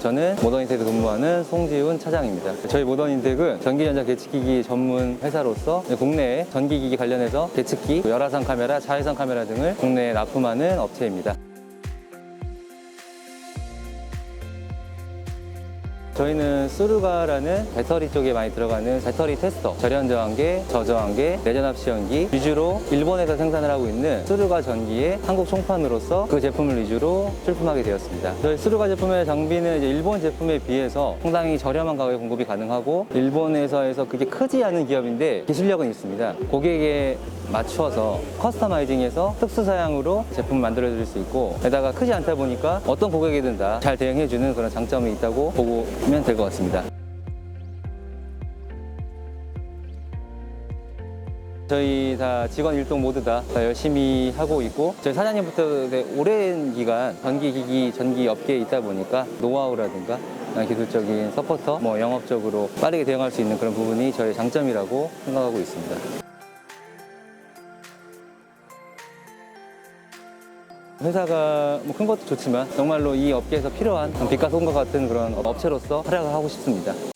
저는 모더인텍에 근무하는 송지훈 차장입니다. 저희 모더인텍은 전기전자 계측기기 전문 회사로서 국내에 전기기기 관련해서 계측기, 열화상 카메라, 자외선 카메라 등을 국내에 납품하는 업체입니다. 저희는 수르가라는 배터리 쪽에 많이 들어가는 배터리 테스터, 절연 저항계, 저저항계, 내전압 시연기 위주로 일본에서 생산을 하고 있는 수르가 전기의 한국 총판으로서 그 제품을 위주로 출품하게 되었습니다. 저희 수르가 제품의 장비는 일본 제품에 비해서 상당히 저렴한 가격에 공급이 가능하고 일본에서에서 그게 크지 않은 기업인데 기술력은 있습니다. 고객에 맞추어서 커스터마이징해서 특수 사양으로 제품을 만들어 드릴 수 있고 게다가 크지 않다 보니까 어떤 고객이든 다 잘 대응해 주는 그런 장점이 있다고 보면 될 것 같습니다. 저희 다 직원 일동 모두 다, 다 열심히 하고 있고 저희 사장님부터 오랜 기간 전기기기 전기 업계에 있다 보니까 노하우라든가 기술적인 서포터, 뭐 영업적으로 빠르게 대응할 수 있는 그런 부분이 저희 장점이라고 생각하고 있습니다. 회사가 뭐 큰 것도 좋지만 정말로 이 업계에서 필요한 빛과 손과 같은 그런 업체로서 활약을 하고 싶습니다.